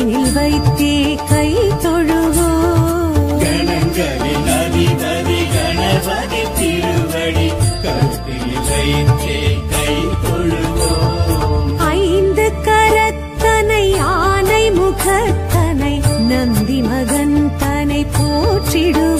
கருத்தினில் வைத்தே கை தொழுவோம் கணங்களின் அதிபதி கணபதி திருவடி கருத்தில் வைத்தே கை தொழுவோம் ஐந்து கரத்தனை ஆனை முகத்தனை நந்தி மகன் தனை போற்றிடுவோம்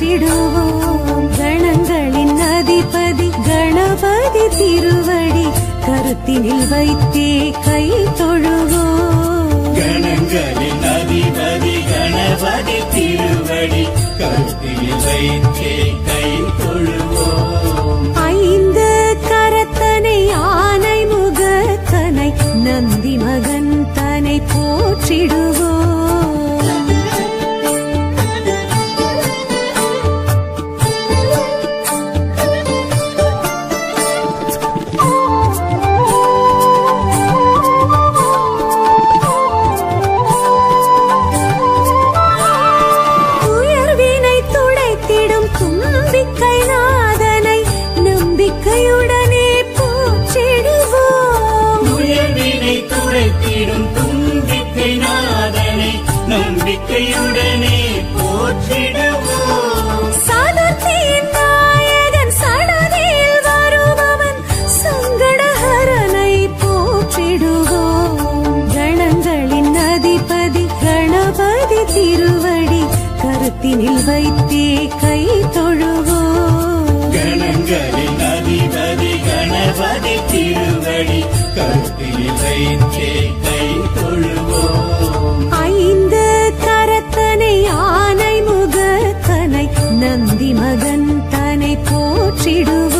போற்றிடுவோம் கணங்களின் அதிபதி கணபதி திருவடி கருத்தினில் வைத்தே கை தொழுவோம். கணங்களின் அதிபதி கணபதி திருவடி கருத்தில் வைத்தே கை தொழுவோம். ஐந்து கரத்தனை ஆனை முகத்தனை நந்தி மகன் தனை போற்றிடுவோம். போற்றிடுவோம்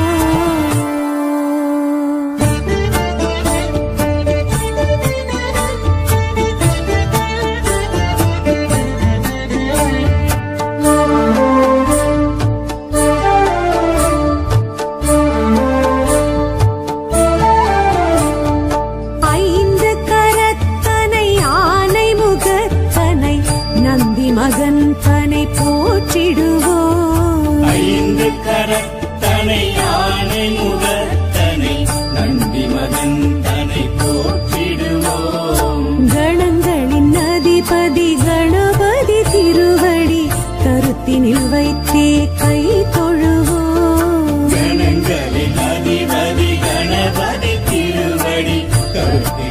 Dios.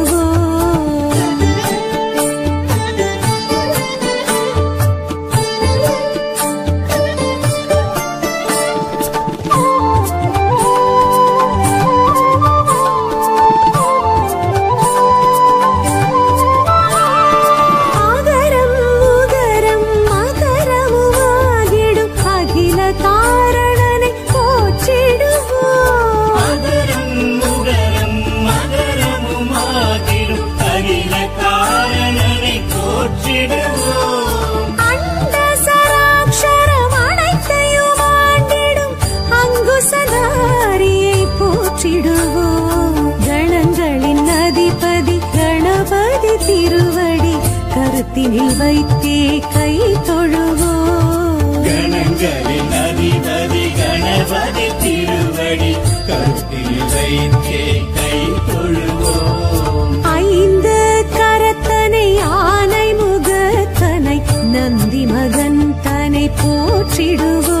போற்றிடுவோம்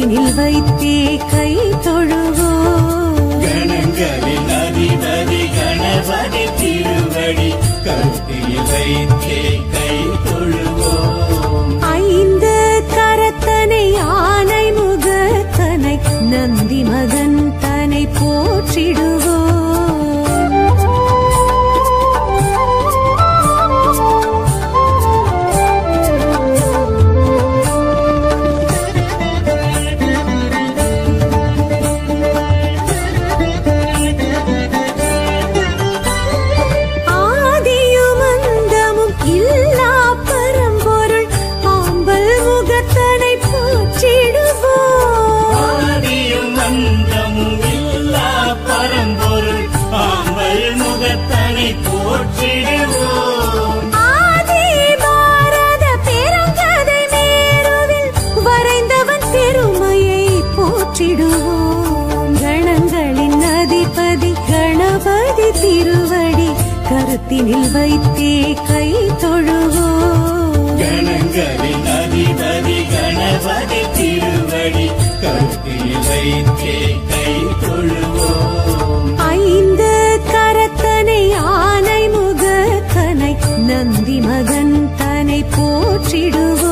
கரத்தினில் வைத்தே கை தொழுவோ கணங்களில் அதிபதி கணபதி திருவடி கருத்தில் வைத்தே விடுவோம். கணங்களின் அதிபதி கணபதி திருவடி கருத்தினில் வைத்தே கை தொழுவோம். கணங்களின் அதிபதி கணபதி திருவடி கருத்தினில் வைத்தே கை தொழுவோம். ஐந்து கரத்தனை ஆனை முகத்தனை நந்தி மகன் தனை போற்றிடுவோம்.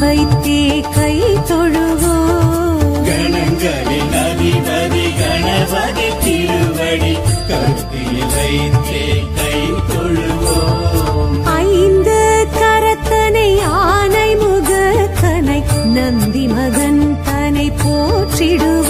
வைத்தே கை தொழுவோம் கணங்களின் அதிபதி கணபதி திருவடி கருத்தில் வைத்தே கை தொழுவோம் ஐந்து கரத்தனை ஆனை முகத்தனை நந்தி மகன் தனை போற்றிடுவோம்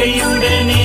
കൃപയുടനേ